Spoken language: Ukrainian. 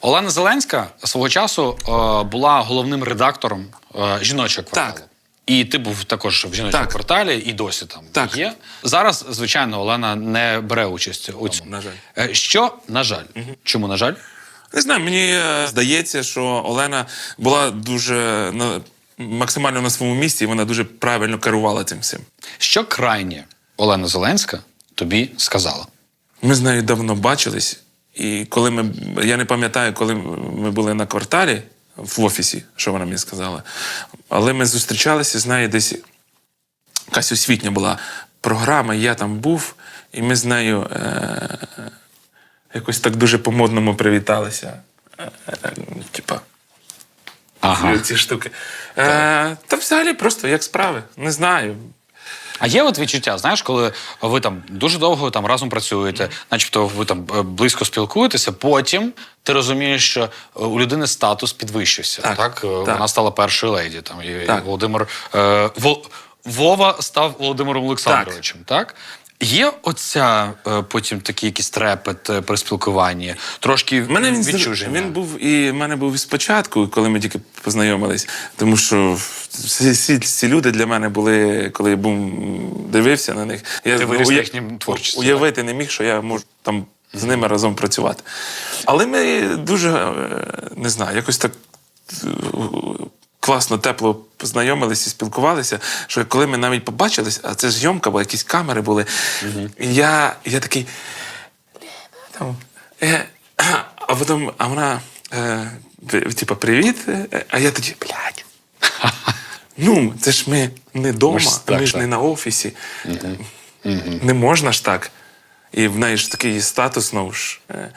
Олена Зеленська свого часу е, була головним редактором е, жіночого кварталу. Так. І ти був також в жіночому Так. кварталі, і досі там Так. є. Зараз, звичайно, Олена не бере участь у цьому. на жаль. Е, Що, на жаль, чому на жаль? Не знаю, мені е, здається, що Олена була дуже на, максимально на своєму місці, і вона дуже правильно керувала цим всім. Що крайнє Олена Зеленська тобі сказала? Ми з нею давно бачились, і коли ми. Я не пам'ятаю, коли ми були на кварталі в офісі, що вона мені сказала. Але ми зустрічалися з нею десь якась освітня була програма, я там був, і ми з нею е- якось так дуже по-модному привіталися. Е- е- Типа. Ага. Ці штуки. Е, та взагалі просто як справи. Не знаю. А є от відчуття, знаєш, коли ви там дуже довго там разом працюєте, начебто ви там е, близько спілкуєтеся, потім ти розумієш, що е, у людини статус підвищився. Так, Так, Е, так. вона стала першою леді. Там і, Так. Володимир е, Вова став Володимиром Олександровичем. Так. Є оця е, потім такий якийсь трепет е, при спілкуванні, трошки мене він, відчуження. він був і в мене був і спочатку, коли ми тільки познайомились. Тому що всі, всі ці люди для мене були, коли я був дивився на них. Я Ти виріс на їхнім Уявити не міг, що я можу там з ними разом працювати. Але ми дуже е, не знаю, якось так. Класно, тепло познайомилися і спілкувалися. Що коли ми навіть побачились, а це ж зйомка, бо якісь камери були. І я, я такий. Там, е, а потім, а вона, е, типа, привіт. А я тоді, блядь. Ну, це ж ми не вдома, Ми ж не на офісі. Не можна ж так. І в неї ж такий статус, знову ж. е.